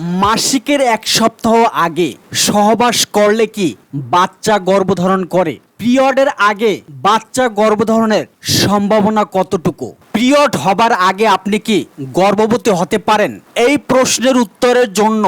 মাসিকের এক সপ্তাহ আগে সহবাস করলে কি বাচ্চা গর্ভধারণ করে? পিরিয়ডের আগে বাচ্চা গর্ভধারণের সম্ভাবনা কতটুকু? পিরিয়ড হবার আগে আপনি কি গর্ভবতী হতে পারেন? এই প্রশ্নের উত্তরের জন্য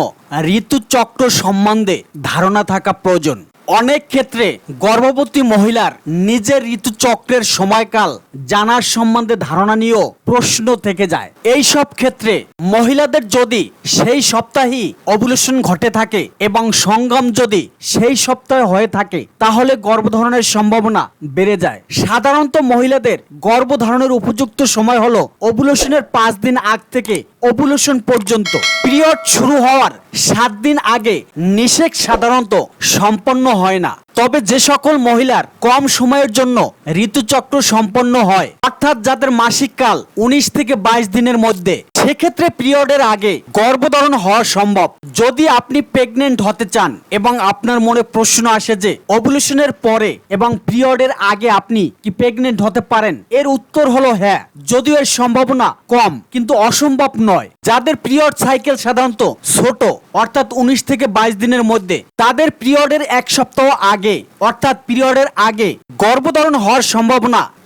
ঋতুচক্র সম্বন্ধে ধারণা থাকা প্রয়োজন। অনেক ক্ষেত্রে গর্ভবতী মহিলার নিজের ঋতুচক্রের সময়কাল জানার সম্বন্ধে ধারণা নিয়েও প্রশ্ন থেকে যায়। এই সব ক্ষেত্রে মহিলাদের যদি সেই সপ্তাহেই অবুলেশন ঘটে থাকে এবং সঙ্গম যদি সেই সপ্তাহে হয়ে থাকে, তাহলে গর্ভধারণের সম্ভাবনা বেড়ে যায়। সাধারণত মহিলাদের গর্ভধারণের উপযুক্ত সময় হলো ওভুলেশনের পাঁচ দিন আগ থেকে ওভুলেশন পর্যন্ত। পিরিয়ড শুরু হওয়ার সাত দিন আগে নিষেক সাধারণত সম্পন্ন হয় না তবে যে সকল মহিলার কম সময়ের জন্য ঋতুচক্র সম্পন্ন হয়, অর্থাৎ যাদের মাসিক কাল উনিশ থেকে বাইশ দিনের মধ্যে, সেক্ষেত্রে পিরিয়ডের আগে গর্ভধারণ হওয়া সম্ভব। যদি আপনি প্রেগনেন্ট হতে চান এবং আপনার মনে প্রশ্ন আসে যে ওভুলেশনের পরে এবং পিরিয়ডের আগে আপনি কি প্রেগনেন্ট হতে পারেন? এর উত্তর হলো হ্যাঁ। যদিও এর সম্ভাবনা কম, কিন্তু অসম্ভব নয়। যাদের পিরিয়ড সাইকেল সাধারণত ছোট, অর্থাৎ উনিশ থেকে বাইশ দিনের মধ্যে, তাদের পিরিয়ডের এক সপ্তাহ আগে অর্থাৎ পিরিয়ডের আগে। গর্ভধারণ হওয়ার সম্ভাবনা